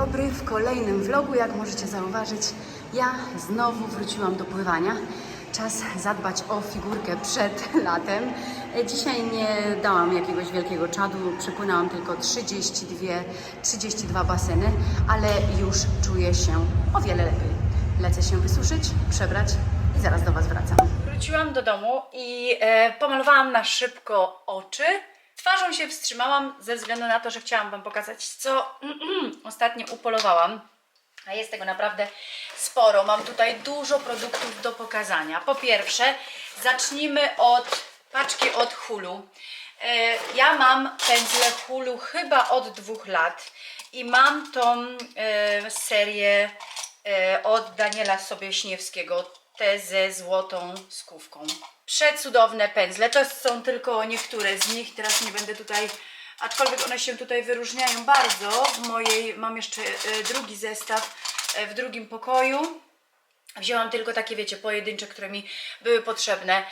dobry w kolejnym vlogu. Jak możecie zauważyć, ja znowu wróciłam do pływania. Czas zadbać o figurkę przed latem. Dzisiaj nie dałam jakiegoś wielkiego czadu, przepłynęłam tylko 32, 32 baseny, ale już czuję się o wiele lepiej. Lecę się wysuszyć, przebrać i zaraz do Was wracam. Wróciłam do domu i e, pomalowałam na szybko oczy. Twarzą się wstrzymałam ze względu na to, że chciałam Wam pokazać, co ostatnio upolowałam. A jest tego naprawdę sporo. Mam tutaj dużo produktów do pokazania. Po pierwsze, zacznijmy od paczki od Hulu. E, Ja mam pędzle Hulu chyba od dwóch lat i mam tą e, serię e, od Daniela Sobieśniewskiego, te ze złotą skówką. Przecudowne pędzle, to są tylko niektóre z nich, teraz nie będę tutaj, aczkolwiek one się tutaj wyróżniają bardzo. W mojej mam jeszcze e, drugi zestaw e, w drugim pokoju. Wzięłam tylko takie, wiecie, pojedyncze, które mi były potrzebne.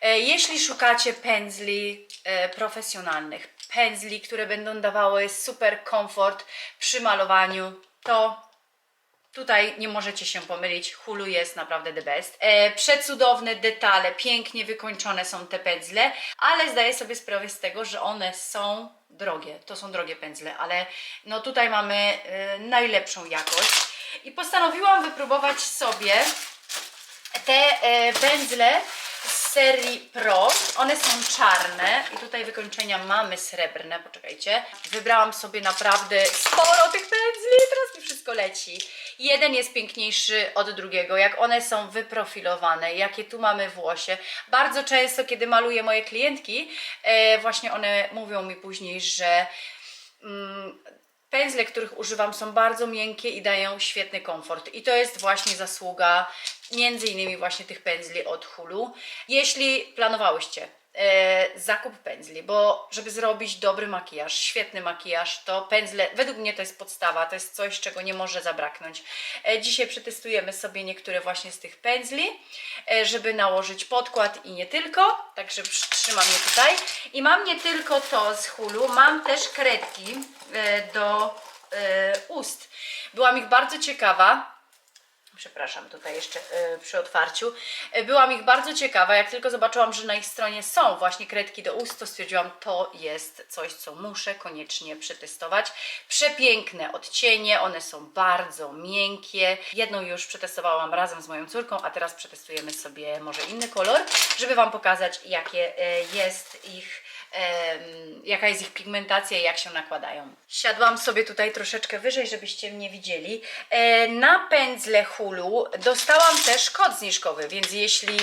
E, Jeśli szukacie pędzli profesjonalnych, pędzli, które będą dawały super komfort przy malowaniu, to Tutaj nie możecie się pomylić, Hulu jest naprawdę the best. E, przecudowne detale, pięknie wykończone są te pędzle, ale zdaję sobie sprawę z tego, że one są drogie. To są drogie pędzle, ale no tutaj mamy e, najlepszą jakość. I postanowiłam wypróbować sobie te e, pędzle serii Pro. One są czarne i tutaj wykończenia mamy srebrne. Poczekajcie. Wybrałam sobie naprawdę sporo tych pędzli. Teraz mi wszystko leci. Jeden jest piękniejszy od drugiego. Jak one są wyprofilowane, jakie tu mamy włosie. Bardzo często, kiedy maluję moje klientki, e, właśnie one mówią mi później, że mm, Pędzle, których używam, są bardzo miękkie i dają świetny komfort. I to jest właśnie zasługa między innymi właśnie tych pędzli od Hulu. Jeśli planowałyście zakup pędzli, bo żeby zrobić dobry makijaż, świetny makijaż, to pędzle, według mnie to jest podstawa, to jest coś, czego nie może zabraknąć. E, dzisiaj przetestujemy sobie niektóre właśnie z tych pędzli, e, żeby nałożyć podkład i nie tylko, także przytrzymam je tutaj. I mam nie tylko to z Hulu, mam też kredki e, do e, ust. Byłam ich bardzo ciekawa, przepraszam, tutaj jeszcze e, przy otwarciu. E, byłam ich bardzo ciekawa, jak tylko zobaczyłam, że na ich stronie są właśnie kredki do ust, to stwierdziłam, to jest coś, co muszę koniecznie przetestować. Przepiękne odcienie, one są bardzo miękkie. Jedną już przetestowałam razem z moją córką, a teraz przetestujemy sobie może inny kolor, żeby Wam pokazać, jakie e, jest ich jaka jest ich pigmentacja i jak się nakładają. Siadłam sobie tutaj troszeczkę wyżej, żebyście mnie widzieli. E, na pędzle Hulu dostałam też kod zniżkowy, więc jeśli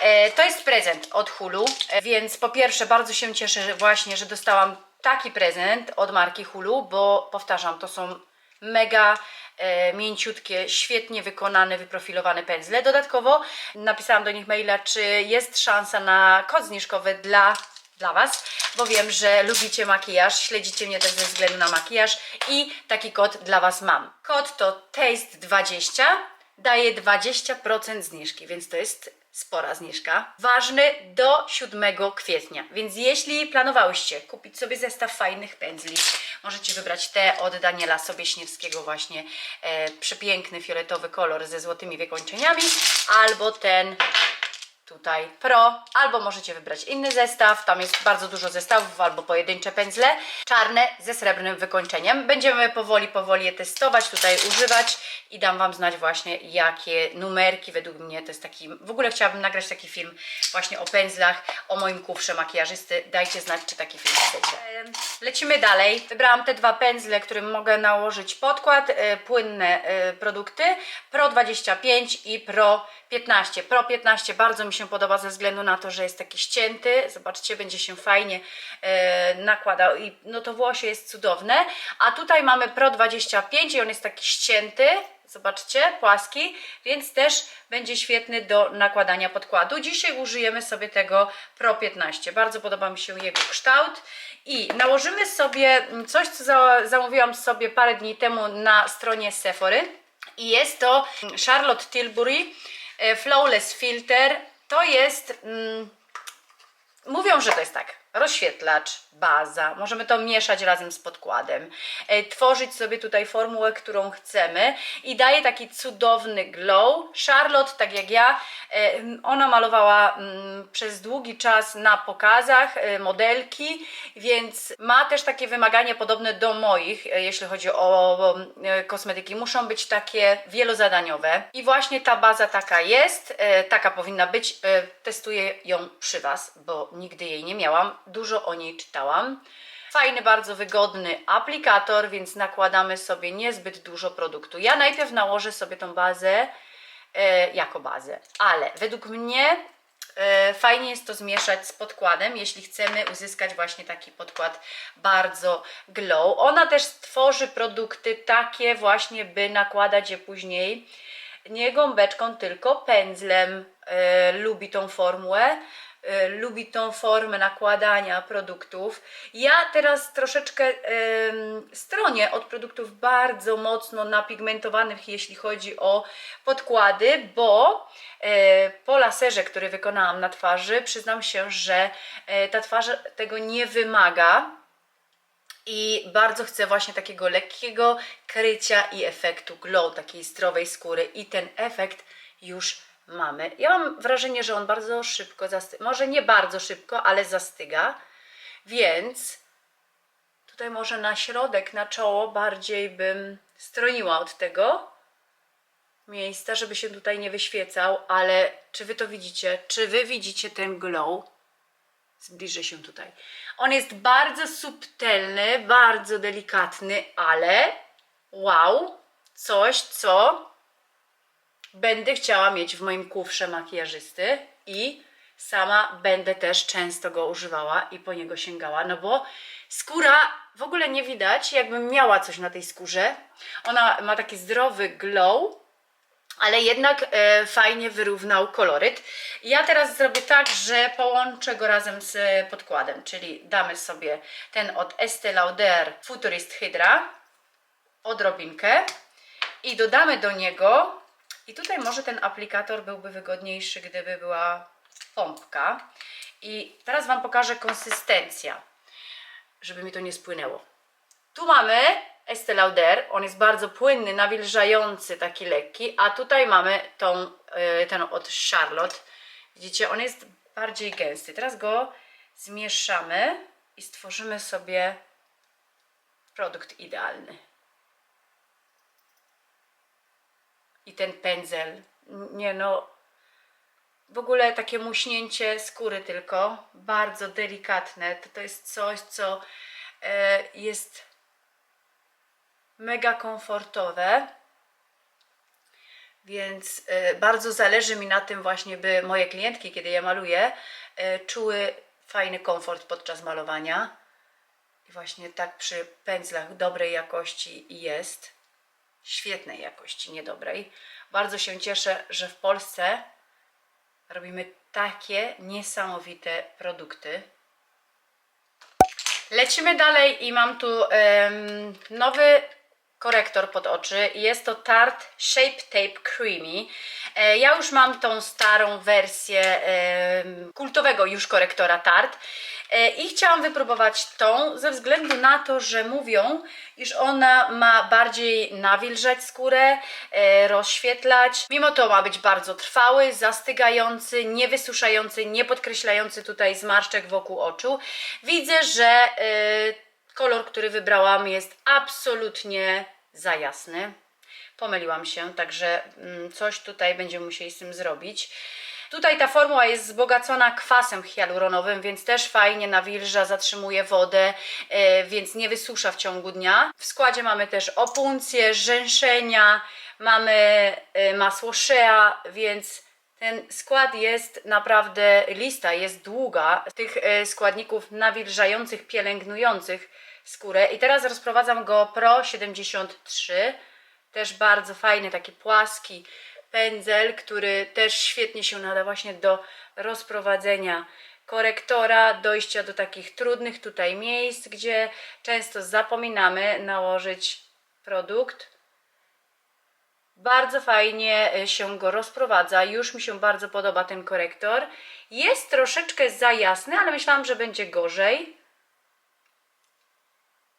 e, to jest prezent od Hulu, e, więc po pierwsze bardzo się cieszę właśnie, że dostałam taki prezent od marki Hulu, bo powtarzam, to są mega e, mięciutkie, świetnie wykonane, wyprofilowane pędzle. Dodatkowo napisałam do nich maila, czy jest szansa na kod zniżkowy dla dla Was, bo wiem, że lubicie makijaż, śledzicie mnie też ze względu na makijaż i taki kod dla Was mam. Kod to TASTE20, daje 20% zniżki, więc to jest spora zniżka. Ważny do 7 kwietnia, więc jeśli planowałyście kupić sobie zestaw fajnych pędzli, możecie wybrać te od Daniela Sobieśniewskiego właśnie, e, przepiękny fioletowy kolor ze złotymi wykończeniami, albo ten tutaj Pro, albo możecie wybrać inny zestaw, tam jest bardzo dużo zestawów, albo pojedyncze pędzle, czarne ze srebrnym wykończeniem. Będziemy powoli, powoli je testować, tutaj używać i dam Wam znać właśnie jakie numerki według mnie to jest taki, w ogóle chciałabym nagrać taki film właśnie o pędzlach, o moim kufrze makijażysty, dajcie znać czy taki film chcecie. Lecimy dalej, wybrałam te dwa pędzle, którym mogę nałożyć podkład, e, płynne e, produkty, Pro 25 i Pro 15. Pro 15 bardzo mi się podoba ze względu na to, że jest taki ścięty. Zobaczcie, będzie się fajnie e, nakładał i no to włosie jest cudowne. A tutaj mamy Pro 25 i on jest taki ścięty. Zobaczcie, płaski, więc też będzie świetny do nakładania podkładu. Dzisiaj użyjemy sobie tego Pro 15. Bardzo podoba mi się jego kształt. I nałożymy sobie coś, co za, zamówiłam sobie parę dni temu na stronie Sephory. I jest to Charlotte Tilbury e, Flawless Filter. To jest... Mm, mówią, że to jest tak. Rozświetlacz, baza. Możemy to mieszać razem z podkładem. E, tworzyć sobie tutaj formułę, którą chcemy i daje taki cudowny glow. Charlotte, tak jak ja, e, ona malowała mm, przez długi czas na pokazach e, modelki, więc ma też takie wymagania podobne do moich, jeśli chodzi o kosmetyki. Muszą być takie wielozadaniowe. I właśnie ta baza taka jest, taka powinna być. Testuję ją przy Was, bo nigdy jej nie miałam. Dużo o niej czytałam. Fajny, bardzo wygodny aplikator, więc nakładamy sobie niezbyt dużo produktu. Ja najpierw nałożę sobie tą bazę e, jako bazę, ale według mnie e, fajnie jest to zmieszać z podkładem, jeśli chcemy uzyskać właśnie taki podkład bardzo glow. Ona też stworzy produkty takie właśnie, by nakładać je później nie gąbeczką, tylko pędzlem. E, lubi tą formułę, lubi tą formę nakładania produktów. Ja teraz troszeczkę stronię od produktów bardzo mocno napigmentowanych, jeśli chodzi o podkłady, bo e, po laserze, który wykonałam na twarzy, przyznam się, że e, ta twarz tego nie wymaga. I bardzo chcę właśnie takiego lekkiego krycia i efektu glow, takiej zdrowej skóry. I ten efekt już mamy. Ja mam wrażenie, że on bardzo szybko zastyga. Może nie bardzo szybko, ale zastyga. Więc tutaj może na środek, na czoło bardziej bym stroniła od tego miejsca, żeby się tutaj nie wyświecał. Ale czy wy to widzicie? Czy wy widzicie ten glow? Zbliżę się tutaj. On jest bardzo subtelny, bardzo delikatny, ale wow, coś, co będę chciała mieć w moim kufrze makijażysty i sama będę też często go używała i po niego sięgała, no bo skóra w ogóle nie widać, jakbym miała coś na tej skórze. Ona ma taki zdrowy glow, ale jednak e, fajnie wyrównał koloryt. Ja teraz zrobię tak, że połączę go razem z podkładem, czyli damy sobie ten od Estée Lauder Futurist Hydra, odrobinkę i dodamy do niego, i tutaj może ten aplikator byłby wygodniejszy, gdyby była pompka. I teraz Wam pokażę konsystencja, żeby mi to nie spłynęło. Tu mamy Estée Lauder, on jest bardzo płynny, nawilżający, taki lekki, a tutaj mamy tą, y, ten od Charlotte. Widzicie, on jest bardziej gęsty. Teraz go zmieszamy i stworzymy sobie produkt idealny. I ten pędzel, nie no, w ogóle takie muśnięcie skóry tylko, bardzo delikatne. To, to jest coś, co e, jest mega komfortowe. Więc e, bardzo zależy mi na tym właśnie, by moje klientki, kiedy je maluję, e, czuły fajny komfort podczas malowania. I właśnie tak przy pędzlach dobrej jakości jest. Świetnej jakości, niedobrej. Bardzo się cieszę, że w Polsce robimy takie niesamowite produkty. Lecimy dalej i mam tu em, nowy korektor pod oczy. Jest to Tarte Shape Tape Creamy. E, ja już mam tą starą wersję kultowego już korektora Tarte e, i chciałam wypróbować tą ze względu na to, że mówią, iż ona ma bardziej nawilżać skórę, e, rozświetlać. Mimo to ma być bardzo trwały, zastygający, niewysuszający, nie podkreślający tutaj zmarszczek wokół oczu. Widzę, że kolor, który wybrałam jest absolutnie za jasny. Pomyliłam się, także mm, coś tutaj będziemy musieli z tym zrobić. Tutaj ta formuła jest wzbogacona kwasem hialuronowym, więc też fajnie nawilża, zatrzymuje wodę, e, więc nie wysusza w ciągu dnia. W składzie mamy też opuncję, rzęszenia, mamy e, masło shea, więc ten skład jest naprawdę, lista jest długa tych e, składników nawilżających, pielęgnujących skórę. I teraz rozprowadzam go Pro 73, też bardzo fajny, taki płaski pędzel, który też świetnie się nada właśnie do rozprowadzenia korektora, dojścia do takich trudnych tutaj miejsc, gdzie często zapominamy nałożyć produkt. Bardzo fajnie e, się go rozprowadza. Już mi się bardzo podoba ten korektor. Jest troszeczkę za jasny, ale myślałam, że będzie gorzej.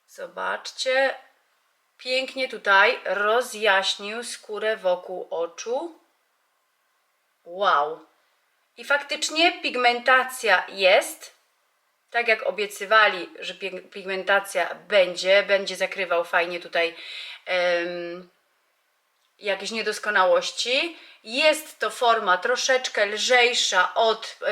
Zobaczcie. Pięknie tutaj rozjaśnił skórę wokół oczu. Wow. I faktycznie pigmentacja jest. Tak jak obiecywali, że pig- pigmentacja będzie, będzie zakrywał fajnie tutaj jakieś niedoskonałości. Jest to forma troszeczkę lżejsza od e,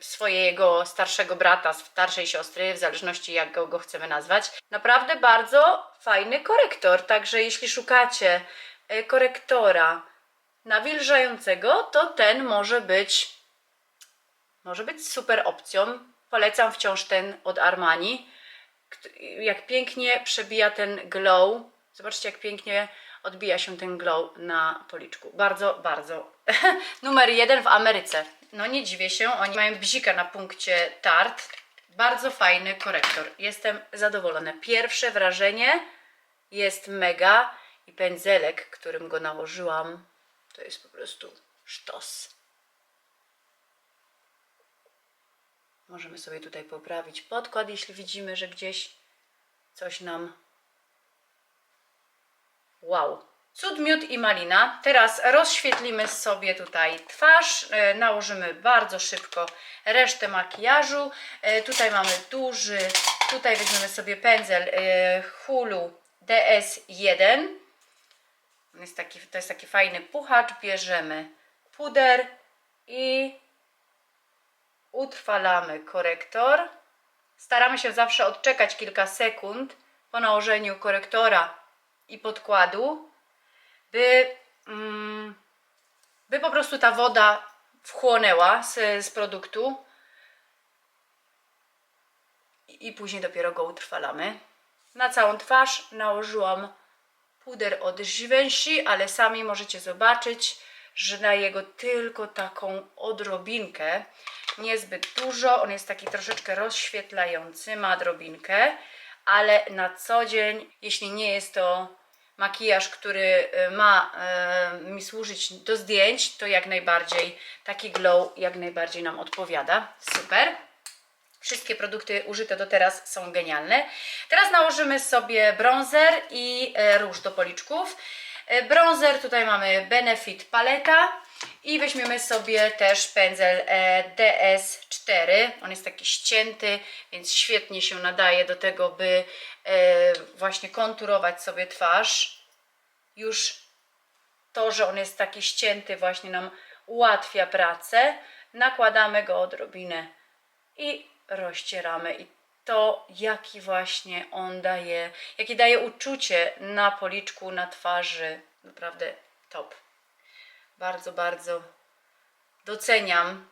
swojego starszego brata, starszej siostry, w zależności jak go, go chcemy nazwać. Naprawdę bardzo fajny korektor. Także jeśli szukacie e, korektora nawilżającego, to ten może być może być super opcją. Polecam wciąż ten od Armani. Jak pięknie przebija ten glow. Zobaczcie, jak pięknie odbija się ten glow na policzku. Bardzo, bardzo. Numer jeden w Ameryce. No nie dziwię się, oni mają bzika na punkcie tart. Bardzo fajny korektor. Jestem zadowolona. Pierwsze wrażenie jest mega i pędzelek, którym go nałożyłam, to jest po prostu sztos. Możemy sobie tutaj poprawić podkład, jeśli widzimy, że gdzieś coś nam. Wow! Cud, miód i malina. Teraz rozświetlimy sobie tutaj twarz. E, nałożymy bardzo szybko resztę makijażu. E, tutaj mamy duży, tutaj weźmiemy sobie pędzel e, Hulu DS1. On jest taki, to jest taki fajny puchacz. Bierzemy puder i utrwalamy korektor. Staramy się zawsze odczekać kilka sekund po nałożeniu korektora i podkładu, by, mm, by po prostu ta woda wchłonęła z, z produktu i, później dopiero go utrwalamy. Na całą twarz nałożyłam puder od Givenchy, ale sami możecie zobaczyć, że daje go tylko taką odrobinkę, niezbyt dużo, on jest taki troszeczkę rozświetlający, ma odrobinkę, ale na co dzień, jeśli nie jest to makijaż, który y, ma y, mi służyć do zdjęć, to jak najbardziej taki glow jak najbardziej nam odpowiada. Super. Wszystkie produkty użyte do teraz są genialne. Teraz nałożymy sobie bronzer i e, róż do policzków. Bronzer tutaj mamy Benefit Paleta i weźmiemy sobie też pędzel e, DS4. On jest taki ścięty, więc świetnie się nadaje do tego, by e, właśnie konturować sobie twarz. Już to, że on jest taki ścięty właśnie nam ułatwia pracę. Nakładamy go odrobinę i rozcieramy i to jaki właśnie on daje, jakie daje uczucie na policzku, na twarzy, naprawdę top. Bardzo, bardzo doceniam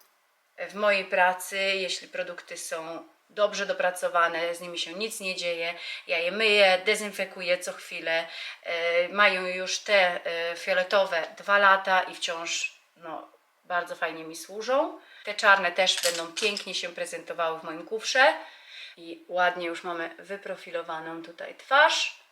w mojej pracy, jeśli produkty są dobrze dopracowane, z nimi się nic nie dzieje. Ja je myję, dezynfekuję co chwilę. E, mają już te e, fioletowe dwa lata i wciąż no, bardzo fajnie mi służą. Te czarne też będą pięknie się prezentowały w moim kufrze. I ładnie już mamy wyprofilowaną tutaj twarz.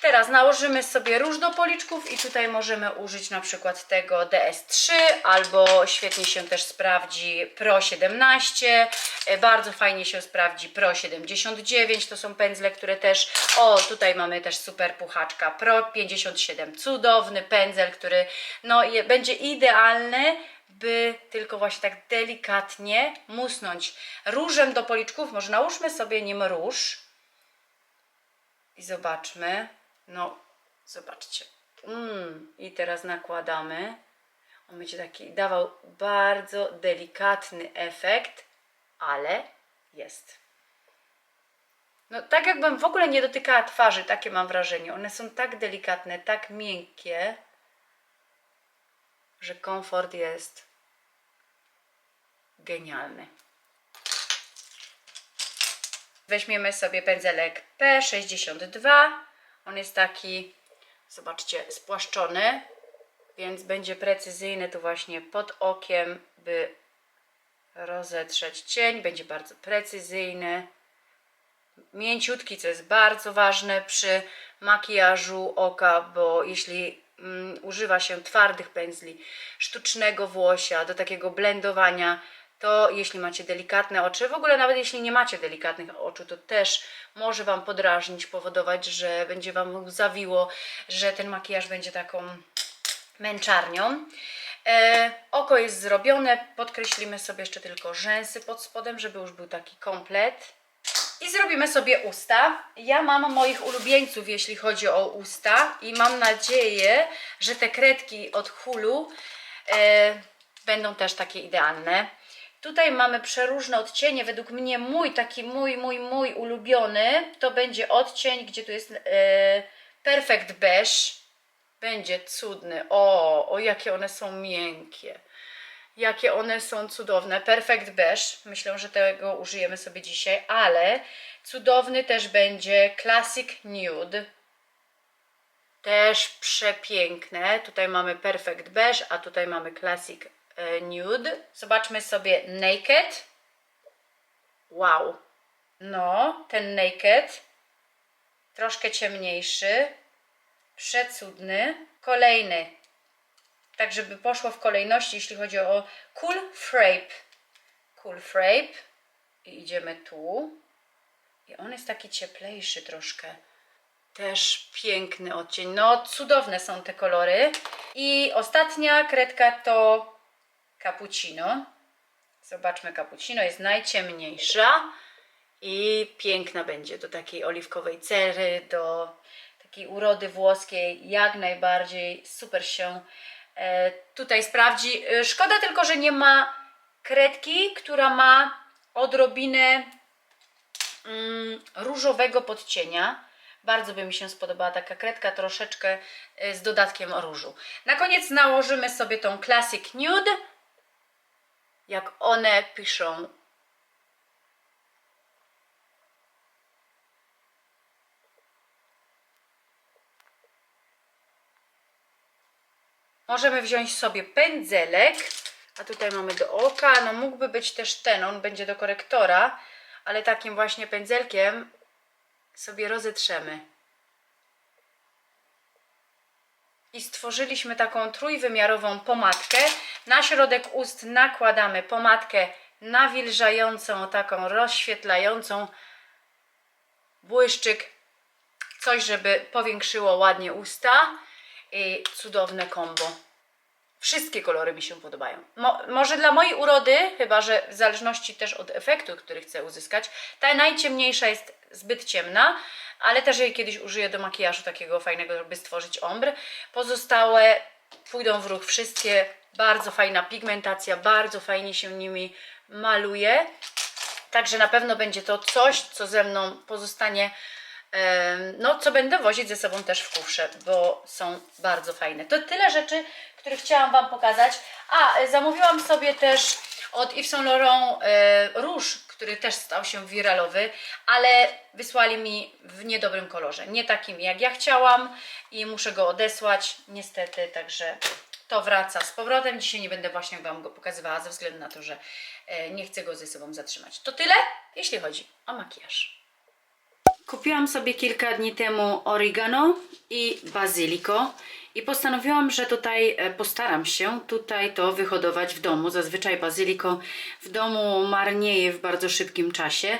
Teraz nałożymy sobie róż do policzków i tutaj możemy użyć na przykład tego DS3 albo świetnie się też sprawdzi Pro 17, e, bardzo fajnie się sprawdzi Pro 79, to są pędzle, które też, o tutaj mamy też super puchaczka Pro 57, cudowny pędzel, który no, je, będzie idealny by tylko właśnie tak delikatnie musnąć różem do policzków, może nałóżmy sobie nim róż. I zobaczmy. No, zobaczcie. Mm, I teraz nakładamy. On będzie taki dawał bardzo delikatny efekt, ale jest. No, tak jakbym w ogóle nie dotykała twarzy, takie mam wrażenie. One są tak delikatne, tak miękkie, że komfort jest genialny. Weźmiemy sobie pędzelek P62. On jest taki, zobaczcie, spłaszczony, więc będzie precyzyjny tu właśnie pod okiem, by rozetrzeć cień. Będzie bardzo precyzyjny. mięciutki, co jest bardzo ważne przy makijażu oka, bo jeśli mm, używa się twardych pędzli, sztucznego włosia do takiego blendowania, to jeśli macie delikatne oczy, w ogóle nawet jeśli nie macie delikatnych oczu, to też może Wam podrażnić, powodować, że będzie Wam zawiło, że ten makijaż będzie taką męczarnią. E, oko jest zrobione, podkreślimy sobie jeszcze tylko rzęsy pod spodem, żeby już był taki komplet. I zrobimy sobie usta. Ja mam moich ulubieńców, jeśli chodzi o usta i mam nadzieję, że te kredki od Hulu e, będą też takie idealne. Tutaj mamy przeróżne odcienie. Według mnie mój, taki mój, mój, mój ulubiony to będzie odcień, gdzie tu jest e, Perfect Beige. Będzie cudny. O, o jakie one są miękkie. Jakie one są cudowne. Perfect Beige. Myślę, że tego użyjemy sobie dzisiaj, ale cudowny też będzie Classic Nude. Też przepiękne. Tutaj mamy Perfect Beige, a tutaj mamy Classic Nude. Zobaczmy sobie Naked. Wow. No, ten Naked. Troszkę ciemniejszy. Przecudny. Kolejny. Tak, żeby poszło w kolejności, jeśli chodzi o Cool Frape. Cool Frape. I idziemy tu. I on jest taki cieplejszy troszkę. Też piękny odcień. No, cudowne są te kolory. I ostatnia kredka to Cappuccino. Zobaczmy, Cappuccino jest najciemniejsza i piękna będzie do takiej oliwkowej cery, do takiej urody włoskiej, jak najbardziej super się e, tutaj sprawdzi. E, Szkoda tylko, że nie ma kredki, która ma odrobinę mm, różowego podcienia. Bardzo by mi się spodobała taka kredka, troszeczkę e, z dodatkiem różu. Na koniec nałożymy sobie tą Classic Nude, jak one piszą. Możemy wziąć sobie pędzelek, a tutaj mamy do oka, no mógłby być też ten, on będzie do korektora, ale takim właśnie pędzelkiem sobie rozetrzemy. I stworzyliśmy taką trójwymiarową pomadkę. Na środek ust nakładamy pomadkę nawilżającą, taką rozświetlającą błyszczyk, coś, żeby powiększyło ładnie usta i cudowne kombo. Wszystkie kolory mi się podobają. Mo, może dla mojej urody, chyba że w zależności też od efektu, który chcę uzyskać, ta najciemniejsza jest zbyt ciemna, ale też jej kiedyś użyję do makijażu takiego fajnego, żeby stworzyć ombre. Pozostałe pójdą w ruch wszystkie. Bardzo fajna pigmentacja, bardzo fajnie się nimi maluje. Także na pewno będzie to coś, co ze mną pozostanie no, co będę wozić ze sobą też w kufrze, bo są bardzo fajne. To tyle rzeczy, które chciałam Wam pokazać. A, e, zamówiłam sobie też od Yves Saint Laurent e, róż, który też stał się wiralowy, ale wysłali mi w niedobrym kolorze. Nie takim jak ja chciałam i muszę go odesłać, niestety, także to wraca z powrotem. Dzisiaj nie będę właśnie Wam go pokazywała ze względu na to, że e, nie chcę go ze sobą zatrzymać. To tyle, jeśli chodzi o makijaż. Kupiłam sobie kilka dni temu oregano i bazyliko i postanowiłam, że tutaj e, postaram się tutaj to wyhodować w domu. Zazwyczaj bazyliko w domu marnieje w bardzo szybkim czasie,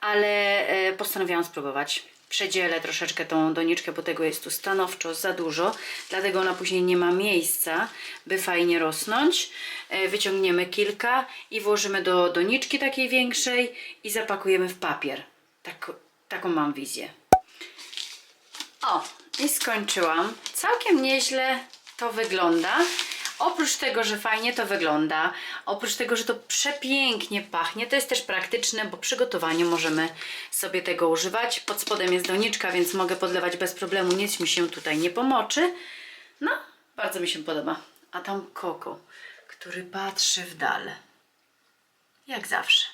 ale e, postanowiłam spróbować. Przedzielę troszeczkę tą doniczkę, bo tego jest tu stanowczo za dużo, dlatego ona później nie ma miejsca, by fajnie rosnąć. E, Wyciągniemy kilka i włożymy do doniczki takiej większej i zapakujemy w papier. Tak, taką mam wizję. O, i skończyłam. Całkiem nieźle to wygląda. Oprócz tego, że fajnie to wygląda, oprócz tego, że to przepięknie pachnie, to jest też praktyczne, bo przy gotowaniu możemy sobie tego używać. Pod spodem jest doniczka, więc mogę podlewać bez problemu, nic mi się tutaj nie pomoczy. No, bardzo mi się podoba. A tam Koko, który patrzy w dal. Jak zawsze.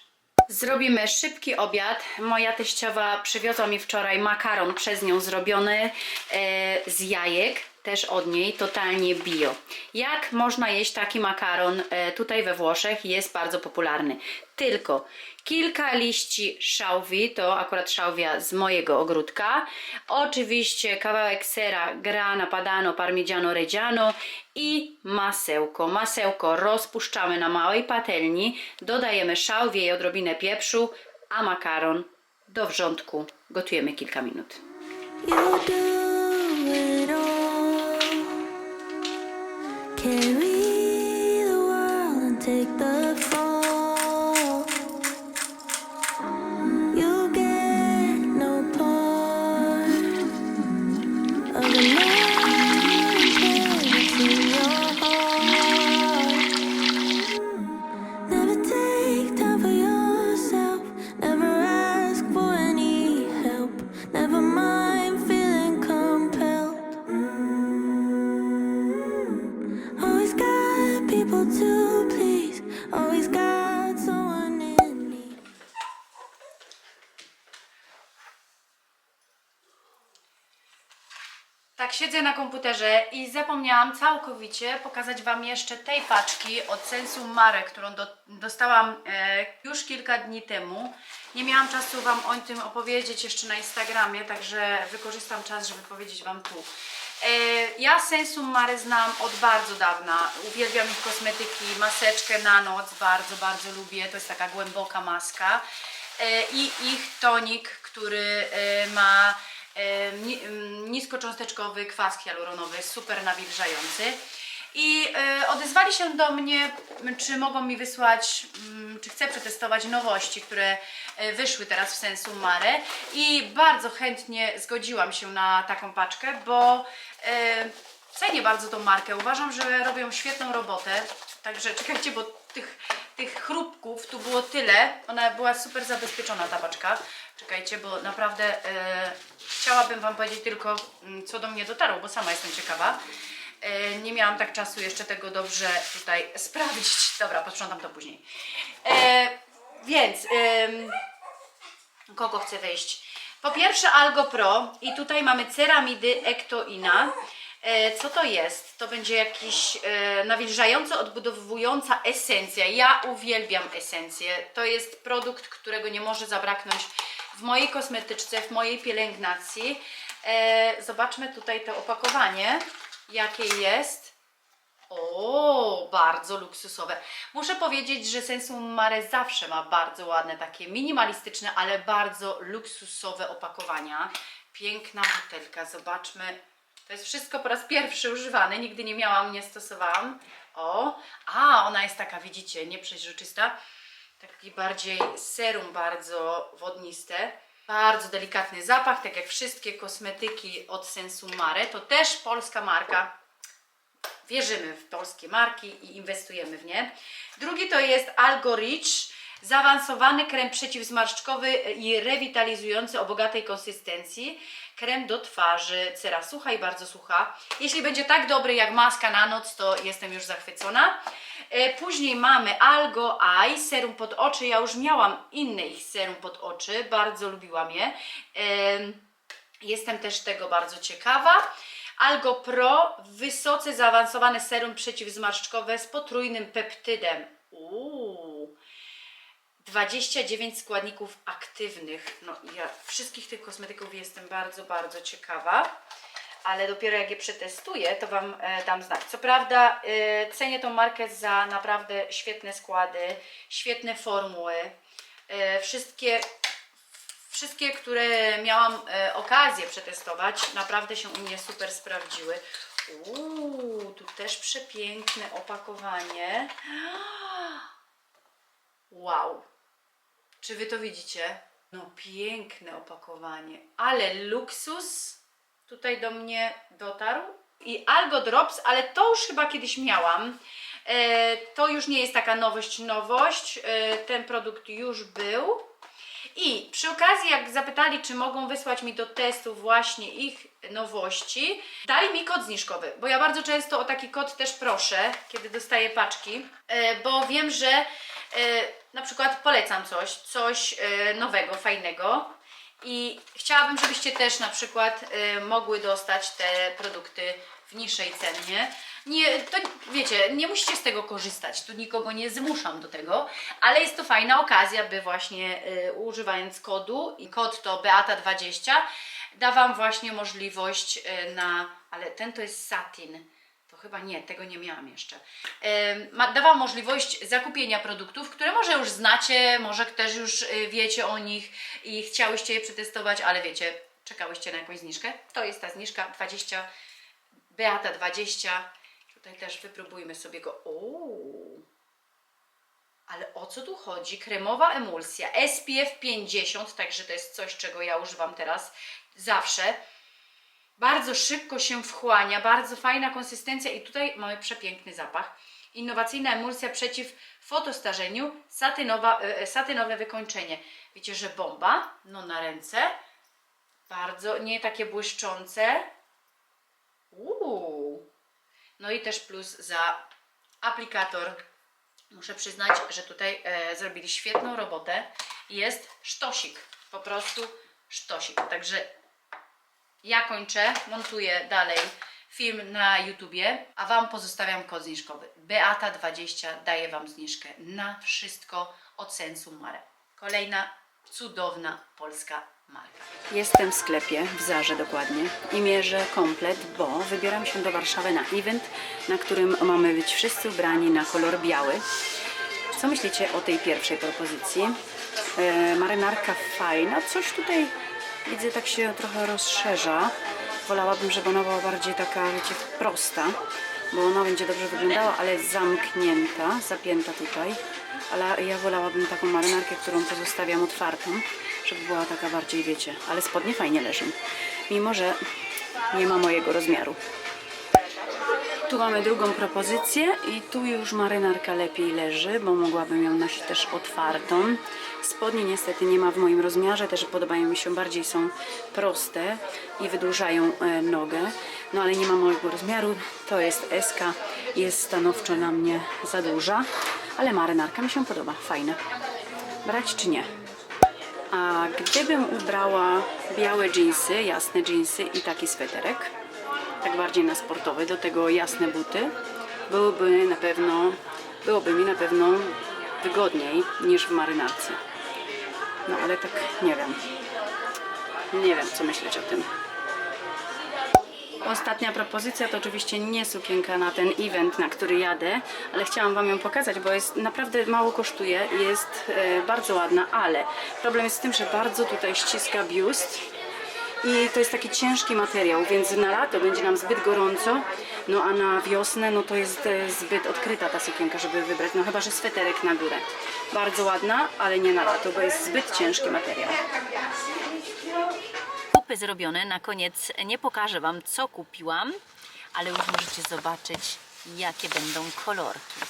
Zrobimy szybki obiad. Moja teściowa przywiozła mi wczoraj makaron przez nią zrobiony e, z jajek. Też od niej, totalnie bio. Jak można jeść taki makaron e, tutaj we Włoszech? Jest bardzo popularny. Tylko kilka liści szałwi, to akurat szałwia z mojego ogródka. Oczywiście kawałek sera grana padano, parmigiano reggiano i masełko. Masełko rozpuszczamy na małej patelni, dodajemy szałwię i odrobinę pieprzu, a makaron do wrzątku gotujemy kilka minut. Carry the world and take the i zapomniałam całkowicie pokazać Wam jeszcze tej paczki od Sensu Mare, którą do, dostałam e, już kilka dni temu. Nie miałam czasu Wam o tym opowiedzieć jeszcze na Instagramie, także wykorzystam czas, żeby powiedzieć Wam tu. E, ja Sensu Mare znam od bardzo dawna. Uwielbiam ich kosmetyki, maseczkę na noc, bardzo, bardzo lubię. To jest taka głęboka maska. E, I ich tonik, który e, ma niskocząsteczkowy kwas hialuronowy, super nawilżający. I e, odezwali się do mnie, czy mogą mi wysłać, m, czy chcę przetestować nowości, które e, wyszły teraz w Sensu Mare. I bardzo chętnie zgodziłam się na taką paczkę, bo e, cenię bardzo tą markę. Uważam, że robią świetną robotę. Także czekajcie, bo tych, tych chrupków tu było tyle. Ona była super zabezpieczona ta paczka. Czekajcie, bo naprawdę e, chciałabym Wam powiedzieć tylko, mm, co do mnie dotarło, bo sama jestem ciekawa. E, nie miałam tak czasu jeszcze tego dobrze tutaj sprawdzić. Dobra, posprzątam to później. E, więc, em, kogo chce wejść? Po pierwsze Algo Pro i tutaj mamy ceramidy Ectoina. E, co to jest? To będzie jakiś e, nawilżająco odbudowująca esencja. Ja uwielbiam esencję. To jest produkt, którego nie może zabraknąć w mojej kosmetyczce, w mojej pielęgnacji. E, zobaczmy tutaj to opakowanie, jakie jest. O, bardzo luksusowe. Muszę powiedzieć, że Sensum Mare zawsze ma bardzo ładne, takie minimalistyczne, ale bardzo luksusowe opakowania. Piękna butelka, zobaczmy. To jest wszystko po raz pierwszy używane, nigdy nie miałam, nie stosowałam. O, a ona jest taka, widzicie, nieprzeźroczysta. Taki bardziej serum, bardzo wodniste. Bardzo delikatny zapach, tak jak wszystkie kosmetyki od Sensum Mare. To też polska marka wierzymy w polskie marki i inwestujemy w nie. Drugi to jest Algo Rich, zaawansowany krem przeciwzmarszczkowy i rewitalizujący o bogatej konsystencji. Krem do twarzy, cera sucha i bardzo sucha. Jeśli będzie tak dobry jak maska na noc, to jestem już zachwycona. E, Później mamy Algo Eye, serum pod oczy. Ja już miałam inne ich serum pod oczy, bardzo lubiłam je. Em, Jestem też tego bardzo ciekawa. Algo Pro, wysoce zaawansowane serum przeciwzmarszczkowe z potrójnym peptydem. Uuu. 29 składników aktywnych. No ja wszystkich tych kosmetyków jestem bardzo, bardzo ciekawa. Ale dopiero jak je przetestuję, to Wam e, dam znać. Co prawda e, cenię tą markę za naprawdę świetne składy, świetne formuły. E, wszystkie Wszystkie, które miałam okazję przetestować, naprawdę się u mnie super sprawdziły. Uuu, tu też przepiękne opakowanie. Wow. Czy wy to widzicie? No piękne opakowanie, ale luksus tutaj do mnie dotarł. I Algo Drops, ale to już chyba kiedyś miałam. E, to już nie jest taka nowość, nowość. E, ten produkt już był. I przy okazji, jak zapytali, czy mogą wysłać mi do testu właśnie ich nowości, dali mi kod zniżkowy, bo ja bardzo często o taki kod też proszę, kiedy dostaję paczki, e, bo wiem, że e, na przykład polecam coś, coś e, nowego, fajnego i chciałabym, żebyście też na przykład mogły dostać te produkty w niższej cenie. Nie, to wiecie, nie musicie z tego korzystać, tu nikogo nie zmuszam do tego, ale jest to fajna okazja, by właśnie y, używając kodu, i kod to Beata20, da Wam właśnie możliwość y, na, ale ten to jest satin, to chyba nie, tego nie miałam jeszcze. Em, ma- Da Wam możliwość zakupienia produktów, które może już znacie, może też już y, wiecie o nich i chciałyście je przetestować, ale wiecie, czekałyście na jakąś zniżkę. To jest ta zniżka 20, Beata 20. Tutaj też wypróbujmy sobie go. Uuu. Ale o co tu chodzi? Kremowa emulsja SPF 50, także to jest coś, czego ja używam teraz zawsze. Bardzo szybko się wchłania, bardzo fajna konsystencja i tutaj mamy przepiękny zapach. Innowacyjna emulsja przeciw fotostarzeniu, satynowa, e, satynowe wykończenie. Wiecie, że bomba? No na ręce. Bardzo, nie takie błyszczące. No i też plus za aplikator. Muszę przyznać, że tutaj e, zrobili świetną robotę. Jest sztosik. Po prostu sztosik. Także ja kończę, montuję dalej film na YouTubie, a Wam pozostawiam kod zniżkowy. Beata20 daje Wam zniżkę na wszystko od sensu mare. Kolejna cudowna polska. Jestem w sklepie, w Zarze dokładnie i mierzę komplet, bo wybieram się do Warszawy na event, na którym mamy być wszyscy ubrani na kolor biały. Co myślicie o tej pierwszej propozycji? E, marynarka fajna, coś tutaj widzę tak się trochę rozszerza. Wolałabym, żeby ona była bardziej taka, wiecie, prosta, bo ona będzie dobrze wyglądała, ale zamknięta, zapięta tutaj. Ale ja wolałabym taką marynarkę, którą pozostawiam otwartą, żeby była taka bardziej, wiecie, ale spodnie fajnie leżą. Mimo, że nie ma mojego rozmiaru. Tu mamy drugą propozycję i tu już marynarka lepiej leży, bo mogłabym ją nosić też otwartą. Spodni niestety nie ma w moim rozmiarze, też podobają mi się, bardziej są proste i wydłużają e, nogę. No ale nie ma mojego rozmiaru, to jest SK, jest stanowczo na mnie za duża, ale marynarka mi się podoba, fajna. Brać czy nie? A gdybym ubrała białe dżinsy, jasne dżinsy i taki sweterek, tak bardziej na sportowy, do tego jasne buty, byłoby na pewno, byłoby mi na pewno wygodniej niż w marynarce. No ale tak nie wiem. Nie wiem, co myśleć o tym. Ostatnia propozycja to oczywiście nie sukienka na ten event, na który jadę, ale chciałam Wam ją pokazać, bo jest naprawdę mało kosztuje, jest e, bardzo ładna, ale problem jest z tym, że bardzo tutaj ściska biust i to jest taki ciężki materiał, więc na lato będzie nam zbyt gorąco, no a na wiosnę no to jest e, zbyt odkryta ta sukienka, żeby wybrać, no chyba, że sweterek na górę. Bardzo ładna, ale nie na lato, bo jest zbyt ciężki materiał. Zakupy zrobione. Na koniec nie pokażę Wam, co kupiłam, ale już możecie zobaczyć, jakie będą kolorki.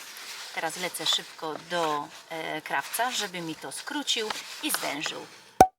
Teraz lecę szybko do e, krawca, żeby mi to skrócił i zwężył.